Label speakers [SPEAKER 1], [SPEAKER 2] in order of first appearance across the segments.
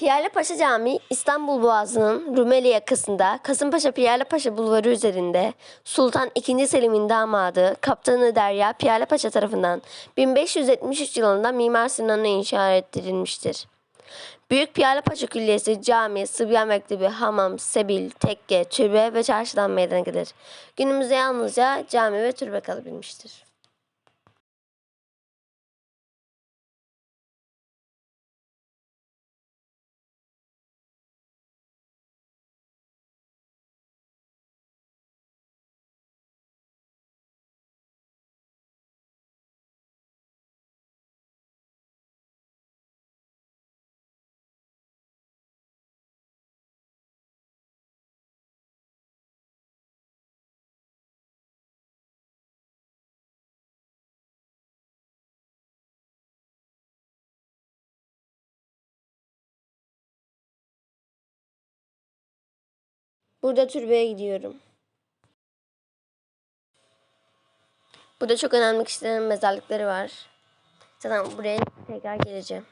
[SPEAKER 1] Piyale Paşa Camii İstanbul Boğazı'nın Rumeli yakasında Kasımpaşa Piyale Paşa Bulvarı üzerinde Sultan II. Selim'in damadı Kaptanı Derya Piyale Paşa tarafından 1573 yılında Mimar Sinan'a inşa ettirilmiştir. Büyük Piyale Paşa Külliyesi cami, Sıbyan Mektebi, hamam, sebil, tekke, türbe ve çarşıdan meydana gelir. Günümüzde yalnızca cami ve türbe kalabilmiştir. Burada türbeye gidiyorum. Burada çok önemli kişilerin mezarlıkları var. Zaten buraya tekrar geleceğim.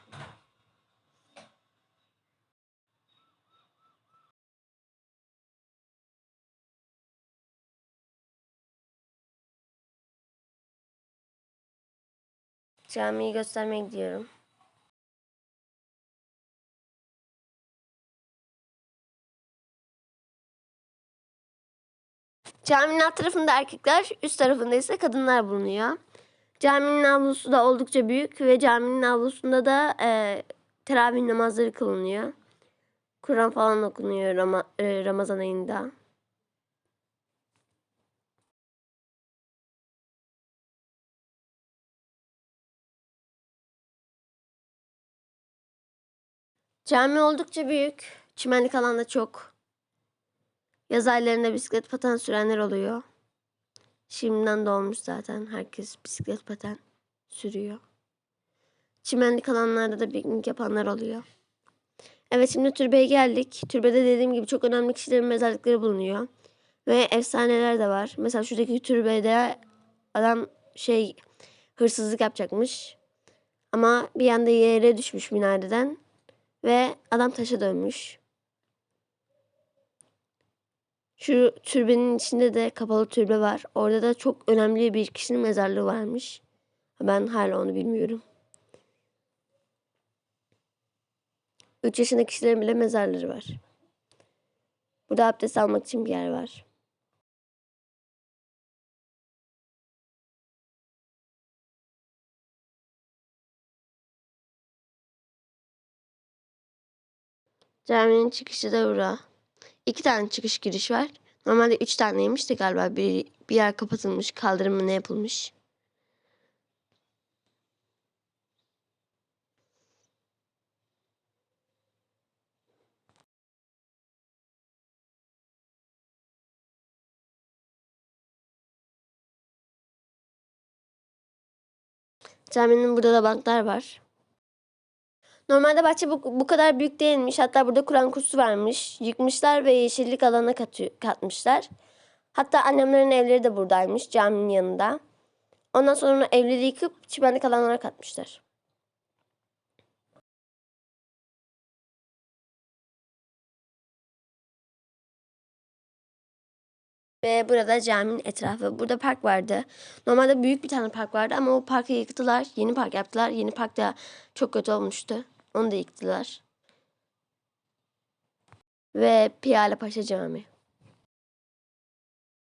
[SPEAKER 1] Camiyi göstermeye gidiyorum. Caminin alt tarafında erkekler, üst tarafında ise kadınlar bulunuyor. Caminin avlusu da oldukça büyük ve caminin avlusunda da e, teravih namazları kılınıyor. Kur'an falan okunuyor Rama- e, Ramazan ayında. Cami oldukça büyük. Çimenlik alanda çok. Yaz aylarında bisiklet paten sürenler oluyor. Şimdiden dolmuş zaten. Herkes bisiklet paten sürüyor. Çimenlik alanlarda da piknik yapanlar oluyor. Evet şimdi türbeye geldik. Türbede dediğim gibi çok önemli kişilerin mezarlıkları bulunuyor. Ve efsaneler de var. Mesela şuradaki türbede adam şey hırsızlık yapacakmış. Ama bir anda yere düşmüş minareden. Ve adam taşa dönmüş. Şu türbenin içinde de kapalı türbe var. Orada da çok önemli bir kişinin mezarlığı varmış. Ben hala onu bilmiyorum. 3 yaşındaki kişilerin bile mezarları var. Burada abdest almak için bir yer var. Caminin çıkışı da bura. İki tane çıkış giriş var. Normalde üç taneymiş de galiba bir, bir yer kapatılmış. Kaldırımı ne yapılmış. Caminin burada da banklar var. Normalde bahçe bu, bu kadar büyük değilmiş. Hatta burada Kur'an kursu varmış. Yıkmışlar ve yeşillik alana katı, katmışlar. Hatta annemlerin evleri de buradaymış caminin yanında. Ondan sonra evleri yıkıp çimenlik alanlara katmışlar. Ve burada caminin etrafı. Burada park vardı. Normalde büyük bir tane park vardı ama o parkı yıktılar. Yeni park yaptılar. Yeni park da çok kötü olmuştu. Onu da yıktılar. Ve Piyale Paşa Camii.